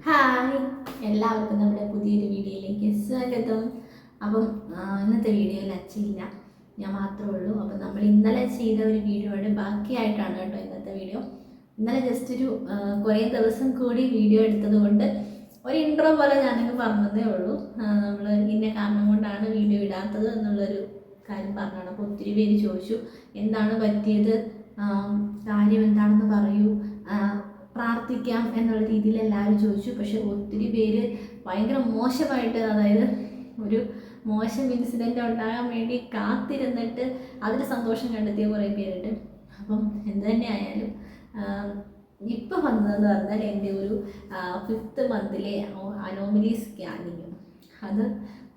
Hi. എല്ലാവർക്കും നമ്മുടെ പുതിയൊരു വീഡിയോയിലേക്ക് സ്വാഗതം. അപ്പം ഇന്നത്തെ വീഡിയോയിൽ അച്ഛയില്ല ഞാൻ മാത്രമേ ഉള്ളൂ. അപ്പം നമ്മൾ ഇന്നലെ ചെയ്ത ഒരു വീഡിയോയുടെ ബാക്കിയായിട്ടാണ് കേട്ടോ ഇന്നത്തെ വീഡിയോ. ഇന്നലെ ജസ്റ്റ് ഒരു കുറേ ദിവസം കൂടി വീഡിയോ എടുത്തത് കൊണ്ട് ഒരു ഇൻട്രോ പോലെ ഞാനങ്ങ് പറഞ്ഞതേ ഉള്ളൂ. നമ്മൾ ഇന്ന കാരണം കൊണ്ടാണ് വീഡിയോ ഇടാത്തത് എന്നുള്ളൊരു കാര്യം പറഞ്ഞാണ് അപ്പോൾ ഒത്തിരി പേര് ചോദിച്ചു എന്താണ് പറ്റിയത്? കാര്യം എന്താണെന്ന് പറയൂ. പ്രാർത്ഥിക്കാം എന്നുള്ള രീതിയിൽ എല്ലാവരും ചോദിച്ചു. പക്ഷെ ഒത്തിരി പേര് ഭയങ്കര മോശമായിട്ട് അതായത് ഒരു മോശം ഇൻസിഡന്റ് ഉണ്ടാകാൻ വേണ്ടി കാത്തിരുന്നിട്ട് അതിൽ സന്തോഷം കണ്ടെത്തിയ കുറേ പേരുണ്ട്. അപ്പം എന്ത് തന്നെ ആയാലും ഇപ്പം വന്നതെന്ന് പറഞ്ഞാൽ എന്റെ ഒരു ഫിഫ്ത്ത് മന്തിലെ അനോമലി സ്കാനിങ് അത്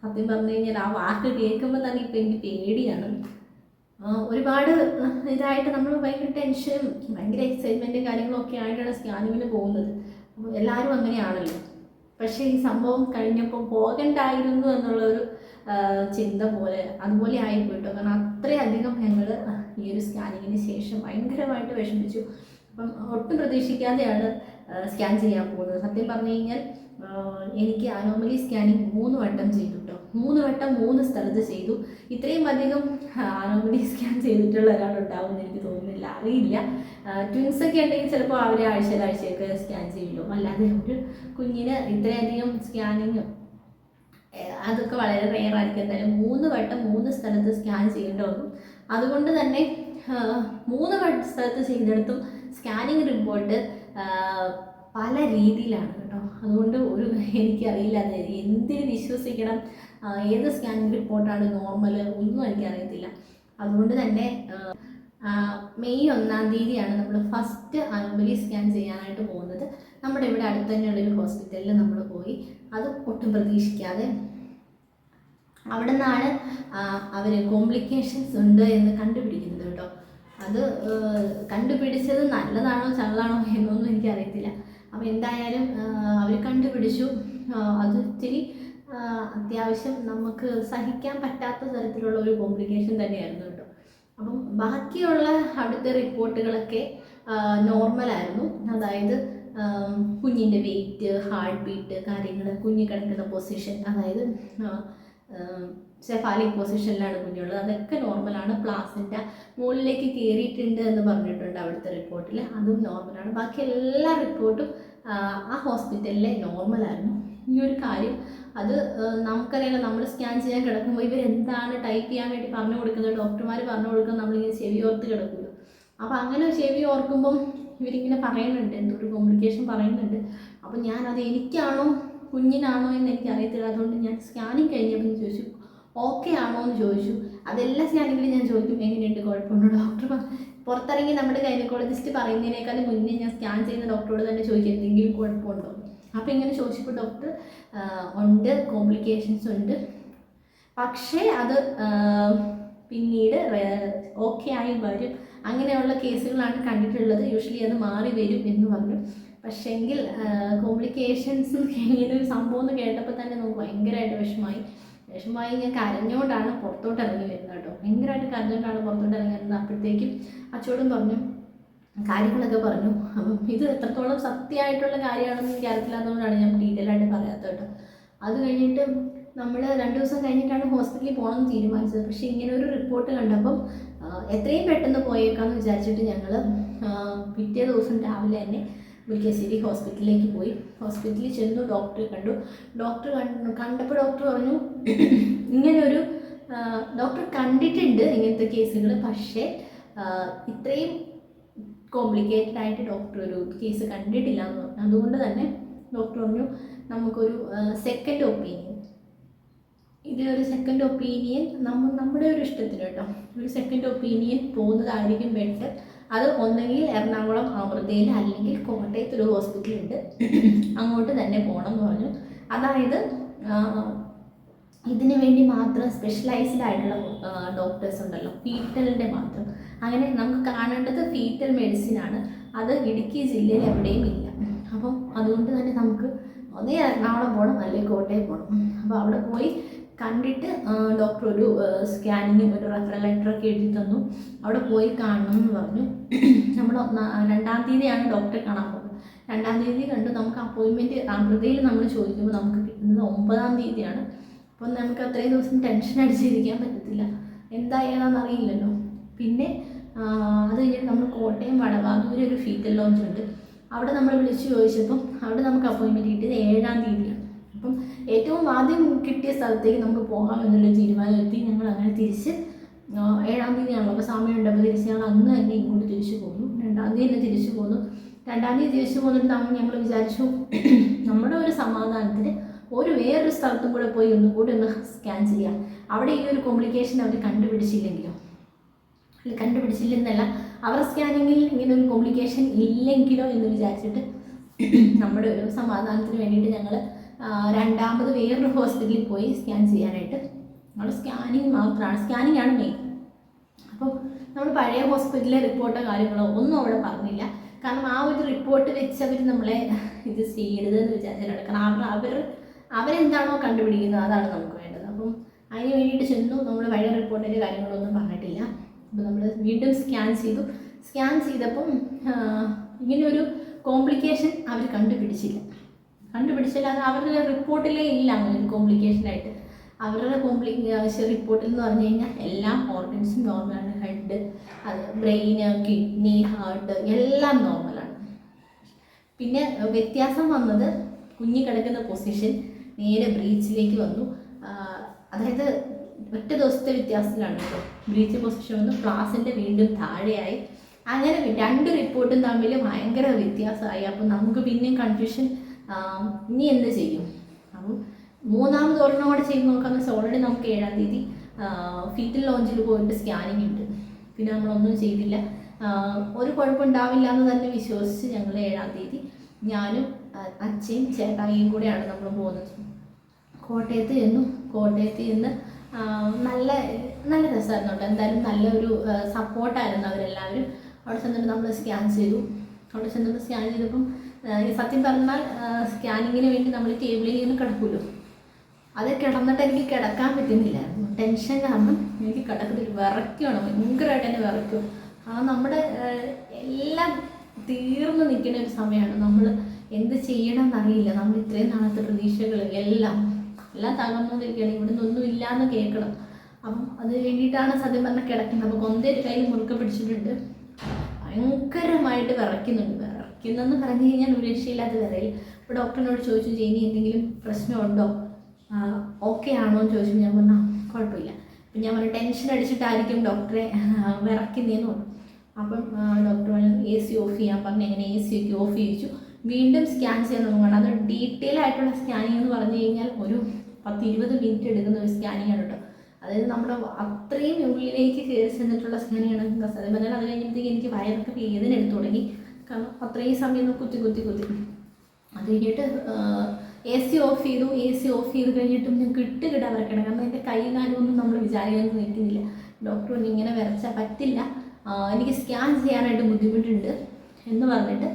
സത്യം പറഞ്ഞു കഴിഞ്ഞാൽ ആ വാക്ക് കേൾക്കുമ്പോൾ തന്നെ ഇപ്പം എനിക്ക് പേടിയാണ്. ഒരുപാട് ഇതായിട്ട് നമ്മൾ ഭയങ്കര ടെൻഷനും ഭയങ്കര എക്സൈറ്റ്മെന്റും കാര്യങ്ങളൊക്കെ ആയിട്ടാണ് സ്കാനിങ്ങിന് പോകുന്നത്. എല്ലാവരും അങ്ങനെയാണല്ലോ. പക്ഷേ ഈ സംഭവം കഴിഞ്ഞപ്പോൾ പോകണ്ടായിരുന്നു എന്നുള്ളൊരു ചിന്ത പോലെ അതുപോലെ ആയി പോയിട്ടോ കാരണം അത്രയധികം ഞങ്ങൾ ഈ ഒരു സ്കാനിങ്ങിന് ശേഷം ഭയങ്കരമായിട്ട് വിഷമിച്ചു. അപ്പം ഒട്ടും പ്രതീക്ഷിക്കാതെയാണ് സ്കാൻ ചെയ്യാൻ പോകുന്നത്. സത്യം പറഞ്ഞു കഴിഞ്ഞാൽ എനിക്ക് അനോമലി സ്കാനിങ് മൂന്ന് വട്ടം ചെയ്തു മൂന്ന് വട്ടം മൂന്ന് സ്ഥലത്ത് ചെയ്തു. ഇത്രയും അധികം അനോമലി സ്കാൻ ചെയ്തിട്ടുള്ള ഒരാളുണ്ടാവുമെന്ന് എനിക്ക് തോന്നുന്നില്ല. അറിയില്ല. ട്വിൻസ് ഒക്കെ ഉണ്ടെങ്കിൽ ചിലപ്പോൾ അവർ ആഴ്ചയിലാഴ്ചയൊക്കെ സ്കാൻ ചെയ്യുമല്ലോ അല്ലാതെ ഒരു കുഞ്ഞിന് ഇത്രയധികം സ്കാനിങ് അതൊക്കെ വളരെ റെയർ ആയിരിക്കും. എന്തായാലും മൂന്ന് വട്ടം മൂന്ന് സ്ഥലത്ത് സ്കാൻ ചെയ്യേണ്ട വന്നു. അതുകൊണ്ട് തന്നെ മൂന്ന് സ്ഥലത്ത് ചെയ്തെടുത്തും സ്കാനിങ് റിപ്പോർട്ട് പല രീതിയിലാണ് കേട്ടോ. അതുകൊണ്ട് ഒരു എനിക്കറിയില്ല എന്തിന് വിശ്വസിക്കണം? ഏത് സ്കാനിങ് റിപ്പോർട്ടാണ് നോർമൽ ഒന്നും എനിക്കറിയത്തില്ല. അതുകൊണ്ട് തന്നെ മെയ് ഒന്നാം തീയതിയാണ് നമ്മൾ ഫസ്റ്റ് അനോമലി സ്കാൻ ചെയ്യാനായിട്ട് പോകുന്നത്. നമ്മുടെ ഇവിടെ അടുത്ത് തന്നെയുള്ളൊരു ഹോസ്പിറ്റലിൽ നമ്മൾ പോയി അത് ഒട്ടും പ്രതീക്ഷിക്കാതെ അവിടെ നിന്നാണ് അവർ കോംപ്ലിക്കേഷൻസ് ഉണ്ട് എന്ന് കണ്ടുപിടിക്കുന്നത് കേട്ടോ. അത് കണ്ടുപിടിച്ചത് നല്ലതാണോ ചള്ളാണോ എന്നൊന്നും എനിക്കറിയത്തില്ല. അപ്പോൾ എന്തായാലും അവർ കണ്ടുപിടിച്ചു. അത് ഇത്തിരി അത്യാവശ്യം നമുക്ക് സഹിക്കാൻ പറ്റാത്ത തരത്തിലുള്ള ഒരു കോംപ്ലിക്കേഷൻ തന്നെയായിരുന്നു കേട്ടോ. അപ്പം ബാക്കിയുള്ള അവിടുത്തെ റിപ്പോർട്ടുകളൊക്കെ നോർമലായിരുന്നു അതായത് കുഞ്ഞിന്റെ വെയിറ്റ് ഹാർട്ട് ബീറ്റ് കാര്യങ്ങൾ കുഞ്ഞ് കിടക്കുന്ന പൊസിഷൻ അതായത് സെഫാലിക് പൊസിഷനിലാണ് കുഞ്ഞുള്ളത്. അതൊക്കെ നോർമലാണ് പ്ലാസിന്റെ മുകളിലേക്ക് കയറിയിട്ടുണ്ട് എന്ന് പറഞ്ഞിട്ടുണ്ട് അവിടുത്തെ റിപ്പോർട്ടിൽ അതും നോർമലാണ് ബാക്കി എല്ലാ റിപ്പോർട്ടും ആ ഹോസ്പിറ്റലിലെ നോർമലായിരുന്നു ഈ ഒരു കാര്യം അത് നമുക്കറിയാലോ നമ്മൾ സ്കാൻ ചെയ്യാൻ കിടക്കുമ്പോൾ ഇവരെന്താണ് ടൈപ്പ് ചെയ്യാൻ വേണ്ടി പറഞ്ഞു കൊടുക്കുന്നത്? ഡോക്ടർമാർ പറഞ്ഞു കൊടുക്കുന്നത് നമ്മളിങ്ങനെ ചെവി ഓർത്ത് കിടക്കുമല്ലോ അപ്പോൾ അങ്ങനെ ചെവി ഓർക്കുമ്പം ഇവരിങ്ങനെ പറയുന്നുണ്ട്. എന്തൊരു കോംപ്ലിക്കേഷൻ പറയുന്നുണ്ട്. അപ്പോൾ ഞാനത് എനിക്കാണോ കുഞ്ഞിനാണോ എന്ന് എനിക്ക് അറിയത്തില്ല അതുകൊണ്ട് ഞാൻ സ്കാനിങ് കഴിഞ്ഞപ്പോൾ ചോദിച്ചു ഓക്കെ ആണോ എന്ന് ചോദിച്ചു. അതെല്ലാം സ്കാനിങ്ങിലും ഞാൻ ചോദിക്കും എങ്ങനെയുണ്ട്? കുഴപ്പമുണ്ടോ? ഡോക്ടർ പുറത്തിറങ്ങി നമ്മുടെ ഗൈനക്കോളജിസ്റ്റ് പറയുന്നതിനേക്കാൾ മുന്നേ ഞാൻ സ്കാൻ ചെയ്യുന്ന ഡോക്ടറോട് തന്നെ ചോദിക്കും എന്തെങ്കിലും കുഴപ്പമുണ്ടോ? അപ്പോൾ ഇങ്ങനെ ചോദിച്ചപ്പോൾ ഡോക്ടർ ഉണ്ട് കോംപ്ലിക്കേഷൻസ് ഉണ്ട്. പക്ഷേ അത് പിന്നീട് ഓക്കെ ആയി വരും. അങ്ങനെയുള്ള കേസുകളാണ് കണ്ടിട്ടുള്ളത്. യൂഷ്വലി അത് മാറി വരും എന്ന് പറഞ്ഞു. പക്ഷേങ്കിൽ കോംപ്ലിക്കേഷൻസ് ഇങ്ങനെ ഒരു സംഭവം എന്ന് കേട്ടപ്പോൾ തന്നെ നമുക്ക് ഭയങ്കരമായിട്ട് വിഷമായി വിഷമായി ഞാൻ കരഞ്ഞുകൊണ്ടാണ് പുറത്തോട്ട് ഇറങ്ങി വരുന്നത് കേട്ടോ. ഭയങ്കരമായിട്ട് കരഞ്ഞുകൊണ്ടാണ് പുറത്തോട്ട് ഇറങ്ങി വരുന്നത്. അപ്പോഴത്തേക്കും അച്ചോടും പറഞ്ഞു കാര്യങ്ങളൊക്കെ പറഞ്ഞു. ഇത് എത്രത്തോളം സത്യമായിട്ടുള്ള കാര്യമാണെന്ന് എനിക്ക് അറിയത്തില്ല അതുകൊണ്ടാണ് ഞാൻ ഡീറ്റെയിൽ ആയിട്ട് പറയാത്തത് കേട്ടോ. അത് കഴിഞ്ഞിട്ട് നമ്മൾ രണ്ട് ദിവസം കഴിഞ്ഞിട്ടാണ് ഹോസ്പിറ്റലിൽ പോകണമെന്ന് തീരുമാനിച്ചത്. പക്ഷേ ഇങ്ങനെ ഒരു റിപ്പോർട്ട് കണ്ടപ്പം എത്രയും പെട്ടെന്ന് പോയേക്കാമെന്ന് വിചാരിച്ചിട്ട് ഞങ്ങൾ പിറ്റേ ദിവസം രാവിലെ തന്നെ മുരിക്കാശ്ശേരി ഹോസ്പിറ്റലിലേക്ക് പോയി. ഹോസ്പിറ്റലിൽ ചെന്നു ഡോക്ടറെ കണ്ടു. ഡോക്ടർ കണ്ടു കണ്ടപ്പോൾ ഡോക്ടർ പറഞ്ഞു ഇങ്ങനൊരു ഡോക്ടർ കണ്ടിട്ടുണ്ട് ഇങ്ങനത്തെ കേസുകൾ പക്ഷേ ഇത്രയും കോംപ്ലിക്കേറ്റഡ് ആയിട്ട് ഡോക്ടർ ഒരു കേസ് കണ്ടിട്ടില്ല എന്ന് പറഞ്ഞു. അതുകൊണ്ട് തന്നെ ഡോക്ടർ പറഞ്ഞു നമുക്കൊരു സെക്കൻഡ് ഒപ്പീനിയൻ ഇതിലൊരു സെക്കൻഡ് ഒപ്പീനിയൻ നമ്മ നമ്മുടെ ഒരു ഇഷ്ടത്തിന് കേട്ടോ. ഒരു സെക്കൻഡ് ഒപ്പീനിയൻ പോകുന്നതായിരിക്കും ബെറ്റർ അത് ഒന്നുകിൽ എറണാകുളം അമൃതയിൽ അല്ലെങ്കിൽ കോട്ടയത്ത് ഒരു ഹോസ്പിറ്റൽ ഉണ്ട്. അങ്ങോട്ട് തന്നെ പോകണം എന്ന് പറഞ്ഞു. അതായത് ഇതിന് വേണ്ടി മാത്രം സ്പെഷ്യലൈസ്ഡ് ആയിട്ടുള്ള ഡോക്ടേഴ്സ് ഉണ്ടല്ലോ. ഫീറ്റലിന്റെ മാത്രം. അങ്ങനെ നമുക്ക് കാണേണ്ടത് ഫീറ്റൽ മെഡിസിൻ ആണ്. അത് ഇടുക്കി ജില്ലയിൽ എവിടെയും ഇല്ല. അപ്പം അതുകൊണ്ട് തന്നെ നമുക്ക് ഒന്നേ എറണാകുളം പോകണം അല്ലെങ്കിൽ കോട്ടയം പോകണം അപ്പോൾ അവിടെ പോയി കണ്ടിട്ട് ഡോക്ടർ ഒരു സ്കാനിങ്ങും ഒരു റെഫറൽ ലെറ്ററൊക്കെ എഴുതി തന്നു. അവിടെ പോയി കാണണം എന്ന് പറഞ്ഞു നമ്മൾ രണ്ടാം തീയതിയാണ് ഡോക്ടറെ കാണാൻ പോകുന്നത്. രണ്ടാം തീയതി കണ്ടു. നമുക്ക് അപ്പോയിൻമെന്റ് അമൃതയിൽ നമ്മൾ ചോദിക്കുമ്പോൾ നമുക്ക് കിട്ടുന്നത് ഒമ്പതാം തീയതിയാണ്. അപ്പം നമുക്ക് അത്രയും ദിവസം ടെൻഷൻ അടിച്ചിരിക്കാൻ പറ്റത്തില്ല. എന്താ അറിയില്ലല്ലോ. പിന്നെ അത് കഴിഞ്ഞിട്ട് നമ്മൾ കോട്ടയം വടവാതൂര് ഒരു ഫീറ്റൽ ലോഞ്ച് ഉണ്ട്. അവിടെ നമ്മൾ വിളിച്ച് ചോദിച്ചപ്പം അവിടെ നമുക്ക് അപ്പോയിൻമെന്റ് കിട്ടിയത് ഏഴാം തീയതിയാണ്. അപ്പം ഏറ്റവും ആദ്യം കിട്ടിയ സ്ഥലത്തേക്ക് നമുക്ക് പോകാം എന്നുള്ള തീരുമാനം എത്തി ഞങ്ങൾ അങ്ങനെ തിരിച്ച് ഏഴാം തീയതിയാണല്ലോ. അപ്പോൾ സമയം അപ്പോൾ തിരിച്ച് ഞങ്ങൾ അന്ന് തന്നെ ഇങ്ങോട്ട് തിരിച്ചു പോന്നു. രണ്ടാം തീയതി തന്നെ തിരിച്ചു പോന്നു. രണ്ടാം തീയതി തിരിച്ചു പോന്നിട്ട് നമ്മൾ ഞങ്ങൾ വിചാരിച്ചു നമ്മുടെ ഒരു സമാധാനത്തിന് ഒരു വേറൊരു സ്ഥലത്തും കൂടെ പോയി ഒന്നും കൂടി ഒന്ന് സ്കാൻ ചെയ്യാം. അവിടെ ഈ ഒരു കോംപ്ലിക്കേഷൻ അവർ കണ്ടുപിടിച്ചില്ലെങ്കിലോ? അല്ല കണ്ടുപിടിച്ചില്ലെന്നല്ല. അവർ സ്കാനിങ്ങിൽ ഇങ്ങനെ ഒരു കോംപ്ലിക്കേഷൻ ഇല്ലെങ്കിലോ എന്ന് വിചാരിച്ചിട്ട് നമ്മുടെ ഒരു സമാധാനത്തിന് വേണ്ടിയിട്ട് ഞങ്ങൾ രണ്ടാമത് വേറൊരു ഹോസ്പിറ്റലിൽ പോയി സ്കാൻ ചെയ്യാനായിട്ട്. നമ്മൾ സ്കാനിങ് മാത്രമാണ് സ്കാനിങ് ആണ് മെയിൻ. അപ്പോൾ നമ്മൾ പഴയ ഹോസ്പിറ്റലിലെ റിപ്പോർട്ടോ കാര്യങ്ങളോ ഒന്നും അവിടെ പറഞ്ഞില്ല. കാരണം ആ ഒരു റിപ്പോർട്ട് വെച്ച് അവർ നമ്മളെ ഇത് ചെയ്യരുതെന്ന് വിചാരിച്ചിട്ടാണ് കാരണം അവർ അവർ അവരെന്താണോ കണ്ടുപിടിക്കുന്നത് അതാണ് നമുക്ക് വേണ്ടത്. അപ്പം അതിന് വേണ്ടിയിട്ട് ചെന്നു. നമ്മൾ പഴയ റിപ്പോർട്ടിന്റെ കാര്യങ്ങളൊന്നും പറഞ്ഞിട്ടില്ല. അപ്പോൾ നമ്മൾ വീണ്ടും സ്കാൻ ചെയ്തു. സ്കാൻ ചെയ്തപ്പം ഇങ്ങനെയൊരു കോംപ്ലിക്കേഷൻ അവർ കണ്ടുപിടിച്ചില്ല. കണ്ടുപിടിച്ചില്ല അത് അവരുടെ റിപ്പോർട്ടിലേ ഇല്ല അങ്ങനെ ഒരു കോംപ്ലിക്കേഷനായിട്ട് അവരുടെ കോംപ്ലിക്കേഷൻ റിപ്പോർട്ടിൽ എന്ന് പറഞ്ഞു കഴിഞ്ഞാൽ എല്ലാ ഓർഗൻസും നോർമലാണ് ഹെഡ് അത് ബ്രെയിന് കിഡ്നി ഹാർട്ട് എല്ലാം നോർമലാണ് പിന്നെ വ്യത്യാസം വന്നത് കുഞ്ഞു കിടക്കുന്ന പൊസിഷൻ നേരെ ബ്രീച്ചിലേക്ക് വന്നു. അതായത് ഒറ്റ ദിവസത്തെ വ്യത്യാസത്തിലാണ് ബ്രീച്ച് പൊസിഷൻ വന്നു. ക്ലാസിന്റെ വീണ്ടും താഴെയായി. അങ്ങനെ രണ്ട് റിപ്പോർട്ടും തമ്മിൽ ഭയങ്കര വ്യത്യാസമായി. അപ്പോൾ നമുക്ക് പിന്നെയും കൺഫ്യൂഷൻ ഇനി എന്ത് ചെയ്യും? അപ്പം മൂന്നാമത് ഒരെണ്ണം കൂടെ ചെയ്ത് നോക്കാന്ന് വെച്ചാൽ ഓൾറെഡി നമുക്ക് ഏഴാം തീയതി ഫീറ്റൽ ലോഞ്ചിൽ പോയിട്ട് സ്കാനിങ് ഉണ്ട്. പിന്നെ നമ്മളൊന്നും ചെയ്തില്ല. ഒരു കുഴപ്പമുണ്ടാവില്ല എന്ന് തന്നെ വിശ്വസിച്ച് ഞങ്ങൾ ഏഴാം തീയതി ഞാനും അച്ഛയും ചേട്ടായിയും കൂടെയാണ് നമ്മൾ പോകുന്നത്. കോട്ടയത്ത് ചെന്നു. കോട്ടയത്ത് ചെന്ന് നല്ല നല്ല രസമായിരുന്നു കേട്ടോ. എന്തായാലും നല്ലൊരു സപ്പോർട്ടായിരുന്നു അവരെല്ലാവരും. അവിടെ ചെന്നിട്ട് നമ്മൾ സ്കാൻ ചെയ്തു. അവിടെ ചെന്നിട്ട് സ്കാൻ ചെയ്തപ്പം സത്യം പറഞ്ഞാൽ സ്കാനിങ്ങിന് വേണ്ടി നമ്മൾ ടേബിളിൽ ഇങ്ങനെ കിടക്കുമല്ലോ അത് കിടന്നിട്ട് എനിക്ക് കിടക്കാൻ പറ്റുന്നില്ല. ടെൻഷൻ കാരണം എനിക്ക് കിടക്കത്തില്ല. വിറയ്ക്കുകയാണ് ഭയങ്കരമായിട്ട് തന്നെ വിറയ്ക്കും. ആ നമ്മുടെ എല്ലാം തീർന്നു നിൽക്കുന്ന ഒരു സമയമാണ്. നമ്മൾ എന്ത് ചെയ്യണം എന്നറിയില്ല നമ്മൾ ഇത്രയും നാളത്തെ പ്രതീക്ഷകൾ എല്ലാം എല്ലാം തകർന്നുകൊണ്ടിരിക്കുകയാണ്. ഇവിടുന്ന് ഒന്നും ഇല്ലയെന്ന് കേൾക്കണം. അപ്പം അത് വേണ്ടിയിട്ടാണ് സത്യം പറഞ്ഞാൽ കിടക്കുന്നത്. അപ്പോൾ കൊന്തയൊരു കയ്യിൽ മുറുക്ക പിടിച്ചിട്ടുണ്ട്. ഭയങ്കരമായിട്ട് വിറയ്ക്കുന്നുണ്ട്. വിറയ്ക്കുന്നെന്ന് പറഞ്ഞു കഴിഞ്ഞാൽ ഒരു രക്ഷയില്ലാത്ത കഥയിൽ അപ്പോൾ ഡോക്ടറിനോട് ചോദിച്ചു ജെയിനി എന്തെങ്കിലും പ്രശ്നമുണ്ടോ? ഓക്കെ ആണോ? എന്ന് ചോദിച്ചു ഞാൻ പറഞ്ഞു കുഴപ്പമില്ല. അപ്പം ഞാൻ പറഞ്ഞു ടെൻഷൻ അടിച്ചിട്ടായിരിക്കും ഡോക്ടറെ വിറക്കുന്നതെന്ന് പറഞ്ഞു. അപ്പം ഡോക്ടർ പറഞ്ഞു എ സി ഓഫ് ചെയ്യാൻ പറഞ്ഞു. എങ്ങനെ എ സി ഒക്കെ ഓഫ് ചെയ്യിച്ചു. വീണ്ടും സ്കാൻ ചെയ്യാൻ നോക്കുകയാണ് അത് ഡീറ്റെയിൽ ആയിട്ടുള്ള സ്കാനിങ് എന്ന് പറഞ്ഞു കഴിഞ്ഞാൽ ഒരു പത്ത് ഇരുപത് മിനിറ്റ് എടുക്കുന്ന ഒരു സ്കാനിങ് ആണ് കേട്ടോ. അതായത് നമ്മുടെ അത്രയും ഉള്ളിലേക്ക് കയറി ചെന്നിട്ടുള്ള സ്കാനിങ് ആണ്. പറഞ്ഞാൽ അത് കഴിഞ്ഞപ്പോഴത്തേക്ക് എനിക്ക് വയറൊക്കെ വേദന എടുത്തു തുടങ്ങി. കാരണം അത്രയും സമയം കുത്തി കുത്തി കുത്തി. അത് കഴിഞ്ഞിട്ട് എ സി ഓഫ് ചെയ്തു. എ സി ഓഫ് ചെയ്ത് കഴിഞ്ഞിട്ടും ഞങ്ങൾക്ക് ഇട്ട് കിട്ടാൻ വരക്കണം. കാരണം എന്റെ കൈ കാലമൊന്നും നമ്മൾ വിചാരിക്കാൻ നിൽക്കുന്നില്ല. ഡോക്ടർ പറഞ്ഞു ഇങ്ങനെ വരച്ചാൽ പറ്റില്ല. എനിക്ക് സ്കാൻ ചെയ്യാനായിട്ട് ബുദ്ധിമുട്ടുണ്ട്. എന്ന് പറഞ്ഞിട്ട്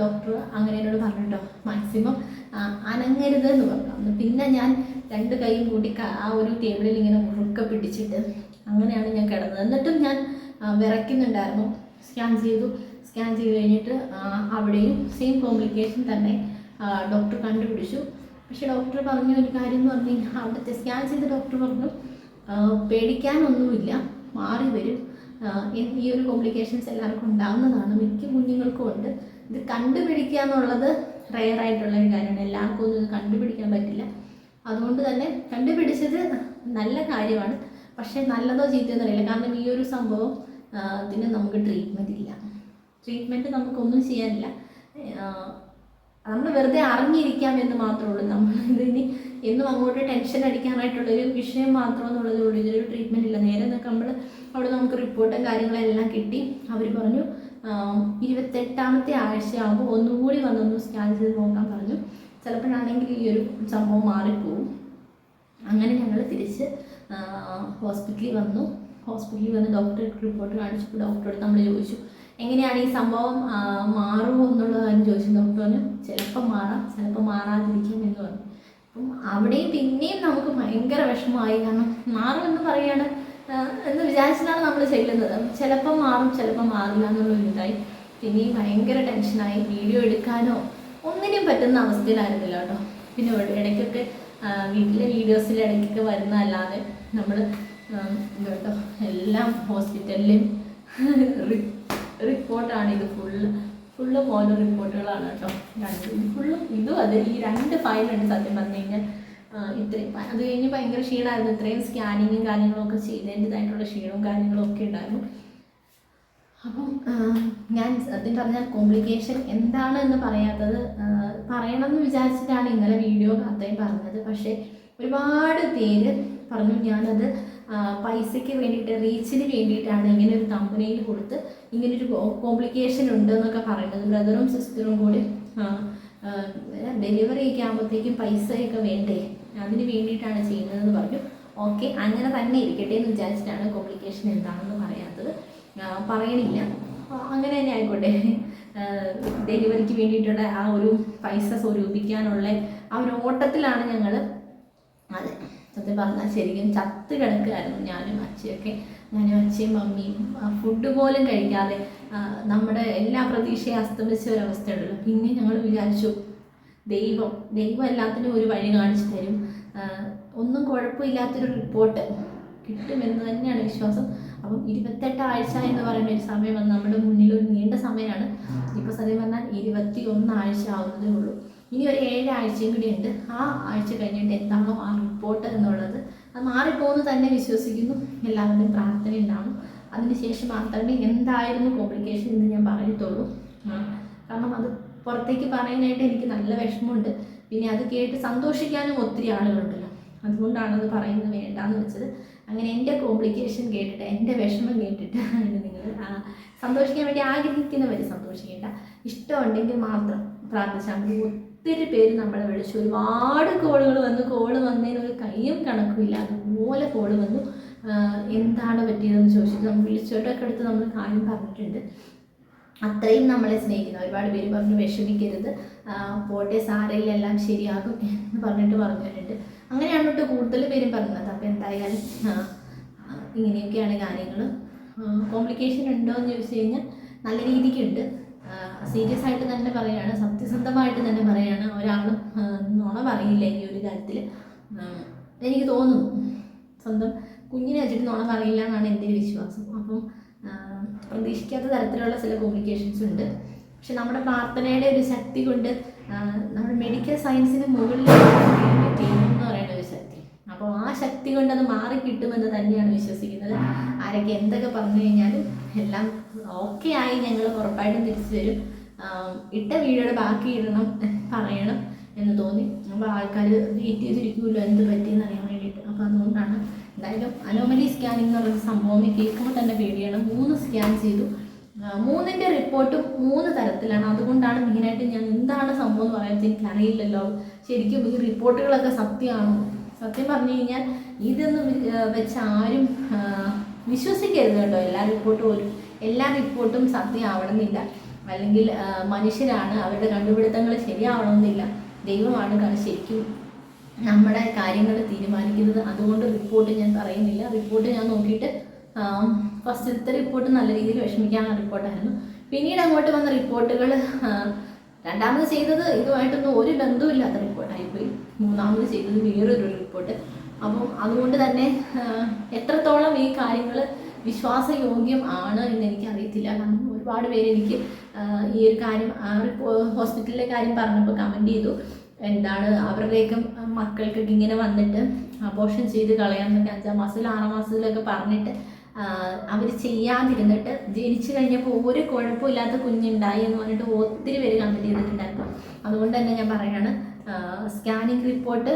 ഡോക്ടർ അങ്ങനെ എന്നോട് പറഞ്ഞിട്ടോ മാക്സിമം അനങ്ങരുത് എന്ന് പറഞ്ഞു. പിന്നെ ഞാൻ രണ്ട് കൈയും കൂടി ക- ആ ഒരു ടേബിളിൽ ഇങ്ങനെ മുറുക്കെ പിടിച്ചിട്ട് അങ്ങനെയാണ് ഞാൻ കിടന്നത്. എന്നിട്ടും ഞാൻ വിറയ്ക്കുന്നുണ്ടായിരുന്നു. സ്കാൻ ചെയ്തു. സ്കാൻ ചെയ്ത് കഴിഞ്ഞിട്ട് അവിടെയും സെയിം കോംപ്ലിക്കേഷൻ തന്നെ ഡോക്ടർ കണ്ടുപിടിച്ചു. പക്ഷേ ഡോക്ടർ പറഞ്ഞ ഒരു കാര്യം എന്ന് പറഞ്ഞു കഴിഞ്ഞാൽ അവിടുത്തെ സ്കാൻ ചെയ്ത ഡോക്ടർ പറഞ്ഞു പേടിക്കാനൊന്നുമില്ല മാറി വരും. ഈ- ഈ ഒരു കോംപ്ലിക്കേഷൻസ് എല്ലാവർക്കും ഉണ്ടാകുന്നതാണ് മിക്ക കുഞ്ഞുങ്ങൾക്കും ഉണ്ട്. ഇത് കണ്ടുപിടിക്കുക എന്നുള്ളത് റെയർ ആയിട്ടുള്ള ഒരു കാര്യമാണ്. എല്ലാവർക്കും ഒന്നും ഇത് കണ്ടുപിടിക്കാൻ പറ്റില്ല. അതുകൊണ്ട് തന്നെ കണ്ടുപിടിച്ചത് നല്ല കാര്യമാണ്. പക്ഷേ നല്ലതോ ചീത്തയെന്നറിയില്ല കാരണം ഈ ഒരു സംഭവം ഇതിന് നമുക്ക് ട്രീറ്റ്മെന്റ് ഇല്ല. ട്രീറ്റ്മെന്റ് നമുക്കൊന്നും ചെയ്യാനില്ല. നമ്മൾ വെറുതെ അറിഞ്ഞിരിക്കാം എന്ന് മാത്രമേ ഉള്ളൂ നമ്മൾ. ഇതിന് എന്നും അങ്ങോട്ട് ടെൻഷൻ അടിക്കാനായിട്ടുള്ളൊരു വിഷയം മാത്രം എന്നുള്ളതേ ഉള്ളൂ ഇതിലൊരു ട്രീറ്റ്മെന്റ് ഇല്ല. നേരെ നമ്മൾ അവിടെ നമുക്ക് റിപ്പോർട്ടും കാര്യങ്ങളെല്ലാം കിട്ടി. അവർ പറഞ്ഞു ഇരുപത്തെട്ടാമത്തെ ആഴ്ചയാകുമ്പോൾ ഒന്നുകൂടി വന്നൊന്ന് സ്കാൻ ചെയ്ത് നോക്കാൻ പറഞ്ഞു. ചിലപ്പോഴാണെങ്കിൽ ഈ ഒരു സംഭവം മാറിപ്പോവും. അങ്ങനെ ഞങ്ങൾ തിരിച്ച് ഹോസ്പിറ്റലിൽ വന്നു. ഹോസ്പിറ്റലിൽ വന്ന് ഡോക്ടറെ റിപ്പോർട്ട് കാണിച്ചപ്പോൾ ഡോക്ടറോട് നമ്മൾ ചോദിച്ചു എങ്ങനെയാണ് ഈ സംഭവം മാറുമോ എന്നുള്ള കാര്യം ചോദിച്ചു. ഡോക്ടർ പറഞ്ഞു ചിലപ്പോൾ മാറാം ചിലപ്പോൾ മാറാതിരിക്കും എന്ന് പറഞ്ഞു. അപ്പം അവിടെയും പിന്നെയും നമുക്ക് ഭയങ്കര വിഷമമായി. കാരണം മാറുമെന്ന് പറയാണ് എന്ന് വിചാരിച്ചിട്ടാണ് നമ്മൾ ചെല്ലുന്നത് ചിലപ്പോൾ മാറും ചിലപ്പോൾ മാറില്ല എന്നുള്ള ഇതായി. പിന്നെയും ഭയങ്കര ടെൻഷനായി. വീഡിയോ എടുക്കാനോ ഒന്നിനും പറ്റുന്ന അവസ്ഥയിലായിരുന്നില്ല കേട്ടോ. പിന്നെ ഇടയ്ക്കൊക്കെ വീട്ടിലെ വീഡിയോസിൽ ഇടയ്ക്കൊക്കെ വരുന്നതല്ലാതെ നമ്മൾ കേട്ടോ എല്ലാം ഹോസ്പിറ്റലിലും റിപ്പോർട്ടാണ് ഇത് ഫുള്ള് ഫുള്ള് മോനു റിപ്പോർട്ടുകളാണ് കേട്ടോ. രണ്ട് ഫുള്ളും ഇതും അതെ. ഈ രണ്ട് ഫയലുണ്ട് സത്യം പറഞ്ഞു കഴിഞ്ഞാൽ. ഇത്രയും അത് കഴിഞ്ഞ് ഭയങ്കര ക്ഷീണമായിരുന്നു ഇത്രയും സ്കാനിങ്ങും കാര്യങ്ങളും ഒക്കെ ചെയ്തതിന്റെതായിട്ടുള്ള ക്ഷീണവും കാര്യങ്ങളും ഒക്കെ ഉണ്ടായിരുന്നു. അപ്പം ഞാൻ സത്യം പറഞ്ഞാൽ കോംപ്ലിക്കേഷൻ എന്താണ് എന്ന് പറയാത്തത് പറയണം പറയണമെന്ന് വിചാരിച്ചിട്ടാണ് ഇന്നലെ വീഡിയോ അത്രയും പറഞ്ഞത്. പക്ഷേ ഒരുപാട് പേര് പറഞ്ഞു ഞാനത് പൈസയ്ക്ക് വേണ്ടിയിട്ട് റീച്ചിന് വേണ്ടിയിട്ടാണ് ഇങ്ങനെ ഒരു കമ്പനിയിൽ കൊടുത്ത് ഇങ്ങനൊരു കോംപ്ലിക്കേഷൻ ഉണ്ട് എന്നൊക്കെ പറയുന്നത്. ബ്രദറും സിസ്റ്ററും കൂടി ഡെലിവറി ഒക്കെ ആകുമ്പോഴത്തേക്കും പൈസയൊക്കെ വേണ്ടേ? അതിന് വേണ്ടിയിട്ടാണ് ചെയ്യുന്നതെന്ന് പറഞ്ഞു. ഓക്കെ അങ്ങനെ തന്നെ ഇരിക്കട്ടെ എന്ന് വിചാരിച്ചിട്ടാണ് കോംപ്ലിക്കേഷൻ എന്താണെന്ന് പറയാത്തത്. പറയണില്ല. അങ്ങനെ തന്നെ ആയിക്കോട്ടെ. ഡെലിവറിക്ക് വേണ്ടിയിട്ടുള്ള ആ ഒരു പൈസ സ്വരൂപിക്കാനുള്ള ആ ഒരു ഓട്ടത്തിലാണ് ഞങ്ങൾ അതെ. സത്യം പറഞ്ഞാൽ ശരിക്കും ചത്ത് കിടക്കുകയായിരുന്നു ഞാനും അച്ഛയൊക്കെ. ഞാനും അച്ഛയും മമ്മിയും. ഫുഡ് പോലും കഴിക്കാതെ നമ്മുടെ എല്ലാ പ്രതീക്ഷയും അസ്തമിച്ച ഒരവസ്ഥയുണ്ടല്ലോ. പിന്നെ ഞങ്ങൾ വിചാരിച്ചു ദൈവം ദൈവം എല്ലാത്തിനും ഒരു വഴി കാണിച്ചു തരും. ഒന്നും കുഴപ്പമില്ലാത്തൊരു റിപ്പോർട്ട് കിട്ടുമെന്ന് തന്നെയാണ് വിശ്വാസം. അപ്പം ഇരുപത്തെട്ട് ആഴ്ച എന്ന് പറയുന്ന ഒരു സമയം വന്ന് നമ്മുടെ മുന്നിൽ ഒരു നീണ്ട സമയമാണ്. ഇപ്പോൾ സത്യം പറഞ്ഞാൽ ഇരുപത്തി ഒന്ന് ആഴ്ച ആവുന്നതേ ഉള്ളൂ. ഇനി ഒരു ഏഴ് ആഴ്ചയും കൂടി ഉണ്ട്. ആ ആഴ്ച കഴിഞ്ഞിട്ട് എന്താണോ ആ റിപ്പോർട്ട് എന്നുള്ളത് അത് മാറിപ്പോകുന്നു തന്നെ വിശ്വസിക്കുന്നു. എല്ലാവരുടെയും പ്രാർത്ഥന ഉണ്ടാവും. അതിനുശേഷം മാത്രമേ എന്തായിരുന്നു കോംപ്ലിക്കേഷൻ എന്ന് ഞാൻ പറയത്തുള്ളൂ കാരണം അത് പുറത്തേക്ക് പറയാനായിട്ട് എനിക്ക് നല്ല വിഷമമുണ്ട്. പിന്നെ അത് കേട്ട് സന്തോഷിക്കാനും ഒത്തിരി ആളുകളുണ്ടല്ലോ. അതുകൊണ്ടാണ് അത് പറയുന്നത് വേണ്ടാന്ന് വെച്ചത്. അങ്ങനെ എന്റെ കോംപ്ലിക്കേഷൻ കേട്ടിട്ട് എന്റെ വിഷമം കേട്ടിട്ട് അങ്ങനെ നിങ്ങൾ സന്തോഷിക്കാൻ വേണ്ടി ആഗ്രഹിക്കുന്നവർ സന്തോഷിക്കേണ്ട. ഇഷ്ടമുണ്ടെങ്കിൽ മാത്രം പ്രാർത്ഥിച്ചാൽ മതി. ഒത്തിരി പേര് നമ്മളെ വിളിച്ചു. ഒരുപാട് കോളുകൾ വന്നു. കോൾ വന്നതിന് ഒരു കയ്യും കണക്കുമില്ല അതുപോലെ കോൾ വന്നു. എന്താണ് പറ്റിയതെന്ന് ചോദിച്ചിട്ട് നമ്മൾ വിളിച്ചവരുടെയൊക്കെ അടുത്ത് നമ്മൾ കാര്യം പറഞ്ഞിട്ടുണ്ട്. അത്രയും നമ്മളെ സ്നേഹിക്കുന്നു. ഒരുപാട് പേര് പറഞ്ഞു വിഷമിക്കരുത്. പോട്ടെ സാരയില്ല എല്ലാം ശരിയാകും എന്ന് പറഞ്ഞിട്ട് പറഞ്ഞിട്ടുണ്ട് അങ്ങനെയാണ് കേട്ടോ കൂടുതൽ പേരും പറഞ്ഞത്. അപ്പോൾ എന്തായാലും ഇങ്ങനെയൊക്കെയാണ് കാര്യങ്ങൾ കോംപ്ലിക്കേഷൻ ഉണ്ടോ എന്ന് ചോദിച്ചു കഴിഞ്ഞാൽ നല്ല രീതിക്കുണ്ട്. സീരിയസ് ആയിട്ട് തന്നെ പറയാണ് സത്യസന്ധമായിട്ട് തന്നെ പറയാണ്. ഒരാളും നുണ പറയില്ല ഈ ഒരു കാര്യത്തിൽ എനിക്ക് തോന്നുന്നു സ്വന്തം കുഞ്ഞിനെ വെച്ചിട്ട് നുണ പറയില്ല എന്നാണ് എന്റെ ഒരു വിശ്വാസം. അപ്പം പ്രതീക്ഷിക്കാത്ത തരത്തിലുള്ള ചില കോംപ്ലിക്കേഷൻസ് ഉണ്ട്. പക്ഷെ നമ്മുടെ പ്രാർത്ഥനയുടെ ഒരു ശക്തി കൊണ്ട് നമ്മുടെ മെഡിക്കൽ സയൻസിന് മുകളിൽ അപ്പോൾ ആ ശക്തി കൊണ്ട് അത് മാറി കിട്ടുമെന്ന് തന്നെയാണ് വിശ്വസിക്കുന്നത്. ആരൊക്കെ എന്തൊക്കെ പറഞ്ഞു കഴിഞ്ഞാലും എല്ലാം ഓക്കെ ആയി ഞങ്ങൾ ഉറപ്പായിട്ടും തിരിച്ചു വരും. ഇട്ട വീഡിയോയുടെ ബാക്കി ഇടണം പറയണം എന്ന് തോന്നി. അപ്പോൾ ആൾക്കാർ വെയിറ്റ് ചെയ്തിരിക്കുമല്ലോ എന്ത് പറ്റിയെന്ന് അറിയാൻ വേണ്ടിയിട്ട്. അപ്പോൾ അതുകൊണ്ടാണ് എന്തായാലും അനോമലി സ്കാനിങ് എന്ന് പറയുന്ന സംഭവം കേൾക്കുമ്പോൾ തന്നെ പേടിയാണ്. മൂന്ന് സ്കാൻ ചെയ്തു. മൂന്നിന്റെ റിപ്പോർട്ട് മൂന്ന് തരത്തിലാണ്. അതുകൊണ്ടാണ് മെയിനായിട്ട് ഞാൻ എന്താണ് സംഭവം എന്ന് പറയുന്നത് എനിക്കറിയില്ലല്ലോ. ശരിക്കും ഈ റിപ്പോർട്ടുകളൊക്കെ സത്യമാണോ? സത്യം പറഞ്ഞു കഴിഞ്ഞാൽ ഇതൊന്നും വെച്ച് ആരും വിശ്വസിക്കരുത് കേട്ടോ. എല്ലാ റിപ്പോർട്ടും ഒരു എല്ലാ റിപ്പോർട്ടും സത്യമാവണമെന്നില്ല അല്ലെങ്കിൽ മനുഷ്യരാണ് അവരുടെ കണ്ടുപിടുത്തങ്ങൾ ശരിയാവണമെന്നില്ല. ദൈവമാണ് ശരിക്കും നമ്മുടെ കാര്യങ്ങൾ തീരുമാനിക്കുന്നത്. അതുകൊണ്ട് റിപ്പോർട്ട് ഞാൻ പറയുന്നില്ല. റിപ്പോർട്ട് ഞാൻ നോക്കിയിട്ട് ഫസ്റ്റത്തെ റിപ്പോർട്ട് നല്ല രീതിയിൽ വിഷമിക്കാനുള്ള റിപ്പോർട്ടായിരുന്നു. പിന്നീട് അങ്ങോട്ട് വന്ന റിപ്പോർട്ടുകൾ രണ്ടാമത് ചെയ്തത് ഇതുമായിട്ടൊന്നും ഒരു ബന്ധവുമില്ലാത്ത റിപ്പോർട്ടായിപ്പോയി മൂന്നാമത് ചെയ്തത് വേറൊരു റിപ്പോർട്ട് അപ്പം അതുകൊണ്ട് തന്നെ എത്രത്തോളം ഈ കാര്യങ്ങൾ വിശ്വാസയോഗ്യം ആണ് എന്ന് എനിക്ക് അറിയത്തില്ല കാരണം ഒരുപാട് പേര് എനിക്ക് ഈ ഒരു കാര്യം ഹോസ്പിറ്റലിലെ കാര്യം പറഞ്ഞപ്പോൾ കമന്റ് ചെയ്തു. എന്താണ് അവരുടെയൊക്കെ മക്കൾക്കൊക്കെ ഇങ്ങനെ വന്നിട്ട് അബോഷൻ ചെയ്ത് കളയാമെന്നൊക്കെ അഞ്ചാം മാസത്തിൽ ആറാം മാസത്തിലൊക്കെ പറഞ്ഞിട്ട് അവർ ചെയ്യാതിരുന്നിട്ട് ജനിച്ചു കഴിഞ്ഞപ്പോൾ ഒരു കുഴപ്പമില്ലാത്ത കുഞ്ഞുണ്ടായി എന്ന് പറഞ്ഞിട്ട് ഒത്തിരി പേര് കമന്റ് ചെയ്തിട്ടുണ്ടായിരുന്നു. അതുകൊണ്ട് തന്നെ ഞാൻ പറയാണ് സ്കാനിങ് റിപ്പോർട്ട്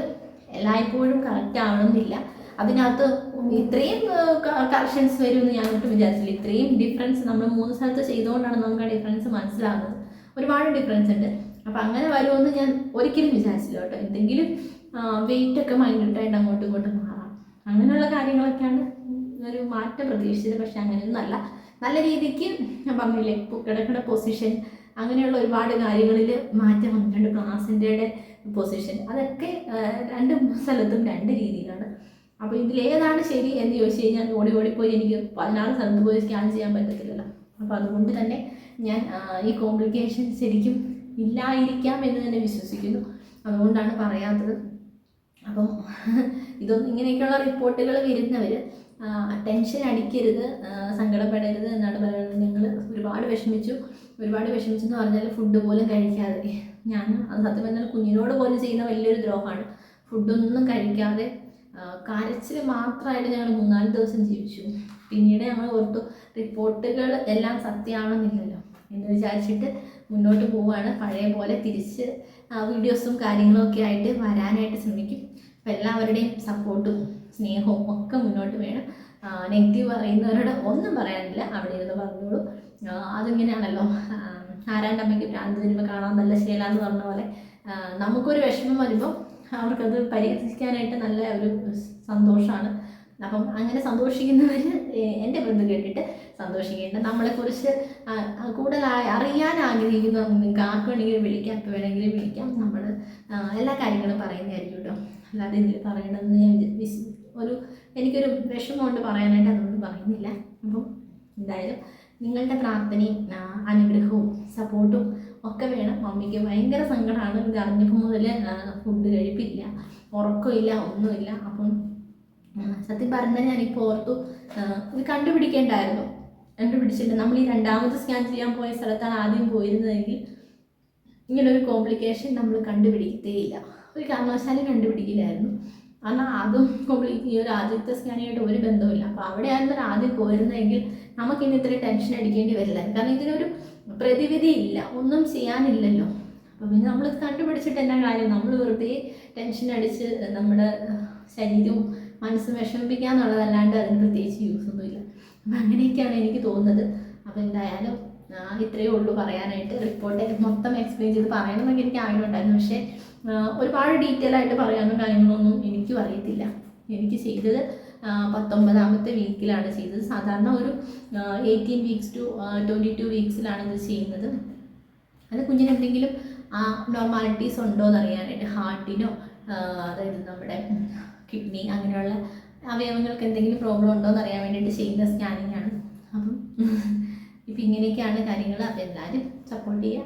എല്ലായ്പ്പോഴും കറക്റ്റ് ആവണമെന്നില്ല. അതിനകത്ത് ഇത്രയും കറക്ഷൻസ് വരും എന്ന് ഞാൻ ഒട്ടും വിചാരിച്ചില്ല. ഇത്രയും ഡിഫറൻസ് നമ്മൾ മൂന്ന് സ്ഥലത്ത് ചെയ്തുകൊണ്ടാണ് നമുക്ക് ആ ഡിഫറൻസ് മനസ്സിലാകുന്നത്. ഒരുപാട് ഡിഫറൻസ് ഉണ്ട്. അപ്പം അങ്ങനെ വരുമെന്ന് ഞാൻ ഒരിക്കലും വിചാരിച്ചില്ല കേട്ടോ. എന്തെങ്കിലും വെയിറ്റ് ഒക്കെ മൈൻഡ് ഇട്ടായിട്ട് അങ്ങോട്ടും ഇങ്ങോട്ടും മാറാം. അങ്ങനെയുള്ള കാര്യങ്ങളൊക്കെയാണ് ഒരു മാറ്റം പ്രതീക്ഷിച്ചത് പക്ഷെ അങ്ങനെയൊന്നുമല്ല. നല്ല രീതിക്ക് ഞാൻ പറഞ്ഞില്ലേ കിടക്കുന്ന പൊസിഷൻ അങ്ങനെയുള്ള ഒരുപാട് കാര്യങ്ങളിൽ മാറ്റം വന്നിട്ടുണ്ട്. ക്ലാസിന്റെ പൊസിഷൻ അതൊക്കെ രണ്ട് സ്ഥലത്തും രണ്ട് രീതിയിലാണ്. അപ്പോൾ ഇതിലേതാണ് ശരി എന്ന് ചോദിച്ചു കഴിഞ്ഞാൽ ഓടി ഓടിപ്പോയി എനിക്ക് പതിനാറ് സ്ഥലത്ത് പോയി സ്കാൻ ചെയ്യാൻ പറ്റത്തില്ലല്ലോ. അപ്പോൾ അതുകൊണ്ട് തന്നെ ഞാൻ ഈ കോംപ്ലിക്കേഷൻ ശരിക്കും ഇല്ലായിരിക്കാം എന്ന് തന്നെ വിശ്വസിക്കുന്നു. അതുകൊണ്ടാണ് പറയാത്തത്. അപ്പം ഇതൊന്നും ഇങ്ങനെയൊക്കെയുള്ള റിപ്പോർട്ടുകൾ വരുന്നവർ ടെൻഷൻ അടിക്കരുത് സങ്കടപ്പെടരുത് എന്നാണ് പറയുന്നത്. ഞങ്ങൾ ഒരുപാട് വിഷമിച്ചു. ഒരുപാട് വിഷമിച്ചു എന്ന് പറഞ്ഞാൽ ഫുഡ് പോലും കഴിക്കാതെ. ഞാൻ അത് സത്യം പറഞ്ഞാൽ കുഞ്ഞിനോട് പോലും ചെയ്യുന്ന വലിയൊരു ദ്രോഹമാണ്. ഫുഡൊന്നും കഴിക്കാതെ കരച്ചിൽ മാത്രമായിട്ട് ഞങ്ങൾ മൂന്നാൽ ദിവസം ജീവിച്ചു. പിന്നീട് ഞങ്ങൾ ഓർത്തു റിപ്പോർട്ടുകൾ എല്ലാം സത്യമാണെന്നില്ലല്ലോ എന്ന് വിചാരിച്ചിട്ട് മുന്നോട്ട് പോവുകയാണ്. പഴയ പോലെ തിരിച്ച് വീഡിയോസും കാര്യങ്ങളും ഒക്കെ ആയിട്ട് വരാനായിട്ട് ശ്രമിക്കും. അപ്പോൾ എല്ലാവരുടെയും സപ്പോർട്ടും സ്നേഹവും ഒക്കെ മുന്നോട്ട് വേണം. നെഗറ്റീവ് പറയുന്നവരോട് ഒന്നും പറയാനില്ല. അവിടെ ഇരുന്ന് പറഞ്ഞോളൂ. അതിങ്ങനെയാണല്ലോ? ആരാണ്ടമ്മയ്ക്ക് ഭ്രാന്ത് വരുമ്പോൾ കാണാൻ നല്ല ശീലാന്ന് പറഞ്ഞ പോലെ നമുക്കൊരു വിഷമം വരുമ്പോൾ അവർക്കത് പരിഹസിക്കാനായിട്ട് നല്ല ഒരു സന്തോഷമാണ്. അപ്പം അങ്ങനെ സന്തോഷിക്കുന്നവർ എന്റെ ബന്ധു കേട്ടിട്ട് സന്തോഷിക്കേണ്ട. നമ്മളെക്കുറിച്ച് കുറിച്ച് കൂടുതൽ അറിയാൻ ആഗ്രഹിക്കുന്ന നിങ്ങൾക്ക് ആർക്ക് വേണമെങ്കിലും വിളിക്കാം. ഇപ്പോൾ വേണമെങ്കിലും വിളിക്കാം നമ്മൾ എല്ലാ കാര്യങ്ങളും പറയുന്നതായിരിക്കും കേട്ടോ. അല്ലാതെ ഇതിൽ പറയണമെന്ന് ഞാൻ ഒരു എനിക്കൊരു കൊണ്ട് പറയാനായിട്ട് അതുകൊണ്ട് പറയുന്നില്ല. അപ്പം എന്തായാലും നിങ്ങളുടെ പ്രാർത്ഥനയും അനുഗ്രഹവും സപ്പോർട്ടും ഒക്കെ വേണം. മമ്മിക്ക് ഭയങ്കര സങ്കടമാണ് ഇത് അറിഞ്ഞപ്പോൾ മുതൽ ഫുഡ് കഴിപ്പില്ല. ഉറക്കമില്ല ഒന്നുമില്ല. അപ്പം സത്യം പറഞ്ഞാൽ ഞാനിപ്പോൾ ഓർത്തു ഇത് കണ്ടുപിടിക്കേണ്ടായിരുന്നു. കണ്ടുപിടിച്ചിട്ട് നമ്മൾ ഈ രണ്ടാമത് സ്കാൻ ചെയ്യാൻ പോയ സ്ഥലത്താണ് ആദ്യം പോയിരുന്നതെങ്കിൽ ഇങ്ങനൊരു കോംപ്ലിക്കേഷൻ നമ്മൾ കണ്ടുപിടിക്കത്തേയില്ല. ഒരു കാരണവശാലും കണ്ടുപിടിക്കില്ലായിരുന്നു. കാരണം അതും ഈ ഒരു ആദ്യത്തെ സ്കാനിങ്ങായിട്ട് ഒരു ബന്ധവുമില്ല. അപ്പോൾ അവിടെയായിരുന്നു ഒരു ആദ്യം പോയിരുന്നെങ്കിൽ നമുക്ക് ഇനി ഇത്ര ടെൻഷൻ അടിക്കേണ്ടി വരില്ല. കാരണം ഇതിനൊരു പ്രതിവിധി ഇല്ല. ഒന്നും ചെയ്യാനില്ലല്ലോ. അപ്പം പിന്നെ നമ്മൾ കണ്ടുപിടിച്ചിട്ട് എന്നാ കാര്യം? നമ്മൾ വെറുതെ ടെൻഷൻ അടിച്ച് നമ്മുടെ ശരീരവും മനസ്സും വിഷമിപ്പിക്കുക എന്നുള്ളതല്ലാണ്ട് അതിന് പ്രത്യേകിച്ച് യൂസ് ഒന്നുമില്ല. അപ്പം അങ്ങനെയൊക്കെയാണ് എനിക്ക് തോന്നുന്നത്. അപ്പം എന്തായാലും ഇത്രയേ ഉള്ളൂ പറയാനായിട്ട്. റിപ്പോർട്ട് മൊത്തം എക്സ്പ്ലെയിൻ ചെയ്ത് പറയണമെന്നൊക്കെ എനിക്ക് ആഗ്രഹമുണ്ടായിരുന്നു. പക്ഷേ ഒരുപാട് ഡീറ്റെയിൽ ആയിട്ട് പറയാനും കാര്യങ്ങളൊന്നും എനിക്കും അറിയത്തില്ല. എനിക്ക് ചെയ്തത് പത്തൊമ്പതാമത്തെ വീക്കിലാണ് ചെയ്തത്. സാധാരണ ഒരു eighteen weeks to twenty two വീക്സിലാണ് ഇത് ചെയ്യുന്നത്. അത് കുഞ്ഞിന് എന്തെങ്കിലും നോർമാലിറ്റീസ് ഉണ്ടോ എന്ന് അറിയാനായിട്ട് ഹാർട്ടിനോ അതായത് നമ്മുടെ കിഡ്നി അങ്ങനെയുള്ള അവയവങ്ങൾക്ക് എന്തെങ്കിലും പ്രോബ്ലം ഉണ്ടോ എന്ന് അറിയാൻ വേണ്ടിയിട്ട് ചെയ്യുന്ന സ്കാനിങ് ആണ്. അപ്പം ഇപ്പം ഇങ്ങനെയൊക്കെയാണ് കാര്യങ്ങൾ അപ്പോൾ എല്ലാവരും സപ്പോർട്ട് ചെയ്യുക